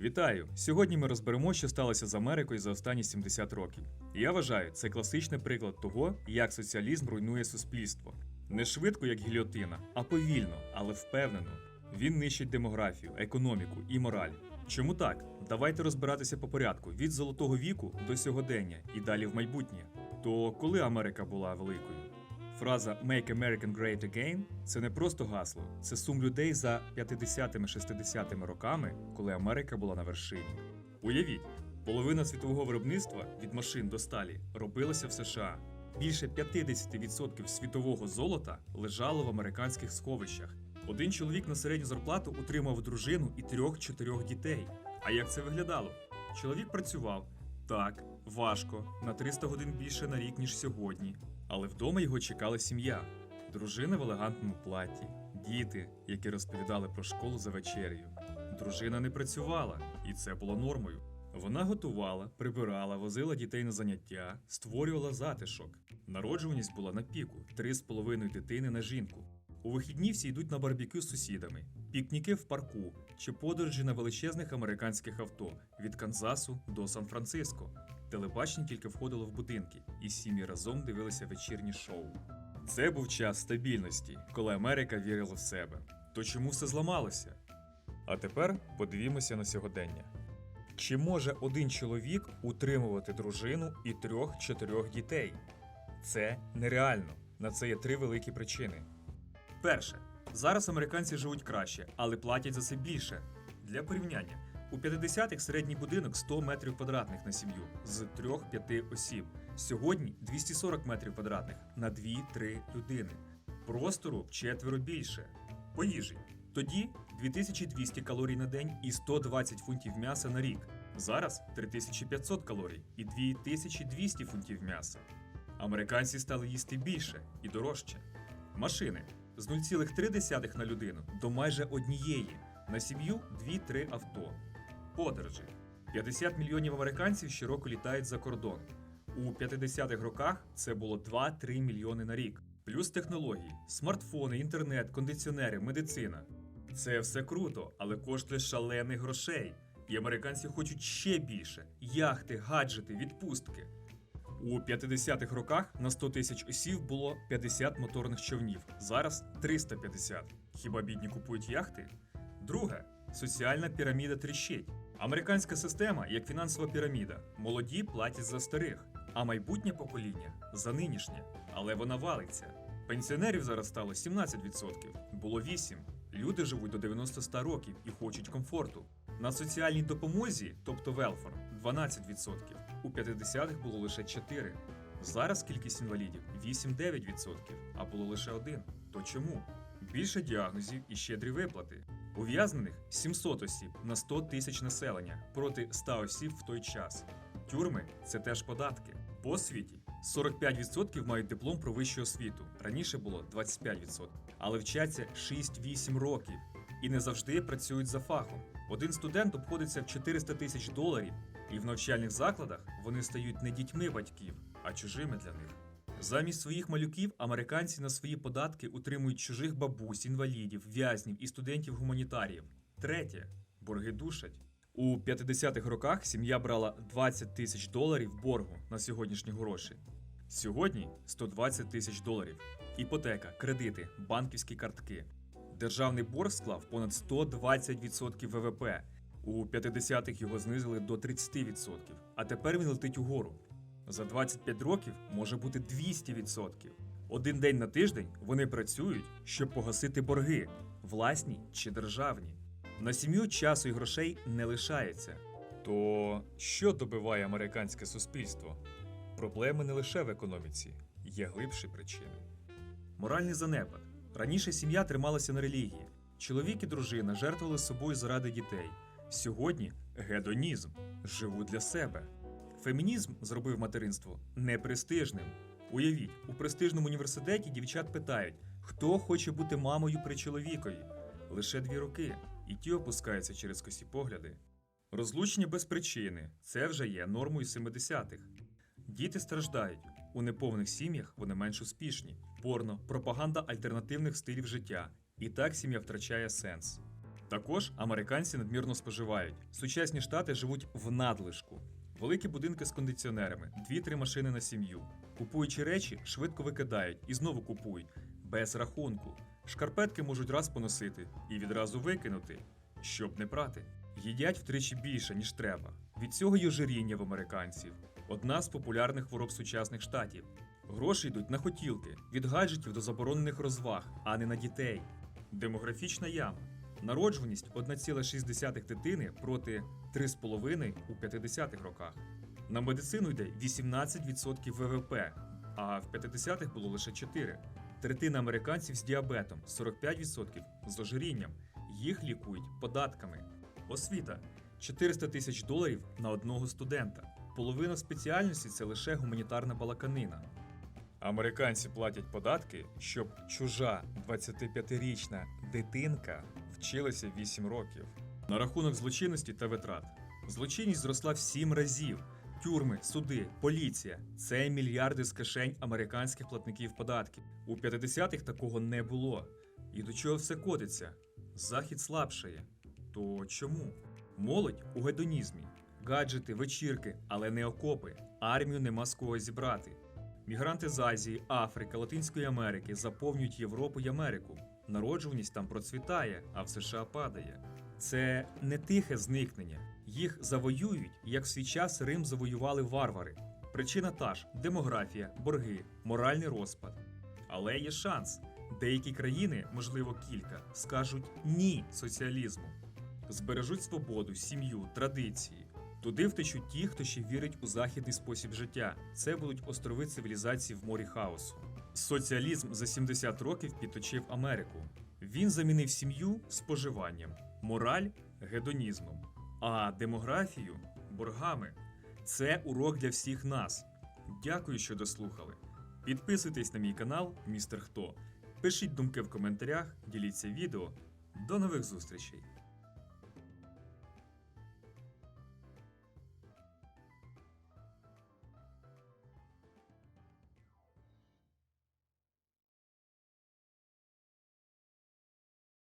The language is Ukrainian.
Вітаю! Сьогодні ми розберемо, що сталося з Америкою за останні 70 років. Я вважаю, це класичний приклад того, як соціалізм руйнує суспільство. Не швидко, як гільотина, а повільно, але впевнено. Він нищить демографію, економіку і мораль. Чому так? Давайте розбиратися по порядку від золотого віку до сьогодення і далі в майбутнє. То коли Америка була великою? Фраза Make American Great Again це не просто гасло, це сум людей за 50-60-ми роками, коли Америка була на вершині. Уявіть, половина світового виробництва від машин до сталі робилася в США. Більше 50% світового золота лежало в американських сховищах. Один чоловік на середню зарплату утримав дружину і трьох-чотирьох дітей. А як це виглядало? Чоловік працював так, важко, на 300 годин більше на рік, ніж сьогодні. Але вдома його чекала сім'я, дружина в елегантному платі, діти, які розповідали про школу за вечерею. Дружина не працювала, і це було нормою. Вона готувала, прибирала, возила дітей на заняття, створювала затишок. Народжуваність була на піку 3,5 дитини на жінку. У вихідні всі йдуть на барбекю з сусідами, пікніки в парку чи подорожі на величезних американських авто від Канзасу до Сан-Франциско. Телебачення тільки входило в будинки, і сім'ї разом дивилися вечірні шоу. Це був час стабільності, коли Америка вірила в себе. То чому все зламалося? А тепер подивімося на сьогодення. Чи може один чоловік утримувати дружину і трьох-чотирьох дітей? Це нереально. На це є три великі причини. Перше, зараз американці живуть краще, але платять за це більше. Для порівняння, у 50-х середній будинок 100 метрів квадратних на сім'ю з 3-5 осіб. Сьогодні 240 метрів квадратних на 2-3 людини. Простору вчетверо більше. По їжі. Тоді 2200 калорій на день і 120 фунтів м'яса на рік. Зараз 3500 калорій і 2200 фунтів м'яса. Американці стали їсти більше і дорожче. Машини з 0,3 на людину до майже однієї, на сім'ю 2-3 авто. Подорожі. 50 мільйонів американців щороку літають за кордон. У 50-х роках це було 2-3 мільйони на рік. Плюс технології, смартфони, інтернет, кондиціонери, медицина. Це все круто, але коштує шалених грошей. І американці хочуть ще більше: яхти, гаджети, відпустки. У 50-х роках на 100 тисяч осів було 50 моторних човнів, зараз 350. Хіба бідні купують яхти? Друге, соціальна піраміда тріщить. Американська система як фінансова піраміда. Молоді платять за старих, а майбутнє покоління за нинішнє. Але вона валиться. Пенсіонерів зараз стало 17%, було 8%. Люди живуть до 90-100 років і хочуть комфорту. На соціальній допомозі, тобто велфор, 12%. У 50-х було лише 4%. Зараз кількість інвалідів 8-9%, а було лише один. То чому? Більше діагнозів і щедрі виплати. Ув'язнених 700 осіб на 100 тисяч населення проти 100 осіб в той час. Тюрми це теж податки. По світі 45% мають диплом про вищу освіту. Раніше було 25%. Але вчаться 6-8 років і не завжди працюють за фахом. Один студент обходиться в 400 тисяч доларів, і в навчальних закладах вони стають не дітьми батьків, а чужими для них. Замість своїх малюків американці на свої податки утримують чужих бабусь, інвалідів, в'язнів і студентів-гуманітаріїв. Третє борги душать. У 50-х роках сім'я брала 20 тисяч доларів боргу на сьогоднішні гроші. Сьогодні 120 тисяч доларів. Іпотека, кредити, банківські картки. Державний борг склав понад 120% ВВП. У 50-х його знизили до 30%, а тепер він летить угору. За 25 років може бути 200%. Один день на тиждень вони працюють, щоб погасити борги, власні чи державні. На сім'ю часу і грошей не лишається. То що добиває американське суспільство? Проблеми не лише в економіці, є глибші причини. Моральний занепад. Раніше сім'я трималася на релігії. Чоловік і дружина жертвували собою заради дітей. Сьогодні гедонізм живуть для себе. Фемінізм зробив материнство непрестижним. Уявіть, у престижному університеті дівчат питають, хто хоче бути мамою при чоловікові. Лише дві роки, і ті опускаються через косі погляди. Розлучення без причини це вже є нормою 70-х. Діти страждають. У неповних сім'ях вони менш успішні. Порно, пропаганда альтернативних стилів життя. І так сім'я втрачає сенс. Також американці надмірно споживають. Сучасні штати живуть в надлишку. Великі будинки з кондиціонерами, 2-3 машини на сім'ю. Купуючи речі, швидко викидають і знову купують, без рахунку. Шкарпетки можуть раз поносити і відразу викинути, щоб не прати. Їдять втричі більше, ніж треба. Від цього й ожиріння в американців одна з популярних хвороб сучасних штатів. Гроші йдуть на хотілки, від гаджетів до заборонених розваг, а не на дітей. Демографічна яма. Народжуваність 1,6 дитини проти 3,5 у 50-х роках. На медицину йде 18% ВВП, а в 50-х було лише 4. Третина американців з діабетом, 45% з ожирінням. Їх лікують податками. Освіта 400 тисяч доларів на одного студента. Половина спеціальності це лише гуманітарна балаканина. Американці платять податки, щоб чужа 25-річна дитинка вчилася 8 років. На рахунок злочинності та витрат. Злочинність зросла в 7 разів. Тюрми, суди, поліція це мільярди з кишень американських платників податків. У 50-х такого не було. І до чого все котиться? Захід слабшає. То чому? Молодь у гедонізмі. Гаджети, вечірки, але не окопи. Армію нема з кого зібрати. Мігранти з Азії, Африки, Латинської Америки заповнюють Європу й Америку. Народжуваність там процвітає, а в США падає. Це не тихе зникнення. Їх завоюють, як в свій час Рим завоювали варвари. Причина та ж демографія, борги, моральний розпад. Але є шанс. Деякі країни, можливо, кілька, скажуть ні соціалізму, збережуть свободу, сім'ю, традиції. Туди втечуть ті, хто ще вірить у західний спосіб життя. Це будуть острови цивілізації в морі хаосу. Соціалізм за 70 років підточив Америку. Він замінив сім'ю споживанням, мораль гедонізмом, а демографію боргами. Це урок для всіх нас. Дякую, що дослухали. Підписуйтесь на мій канал, містер Хто. Пишіть думки в коментарях, діліться відео. До нових зустрічей!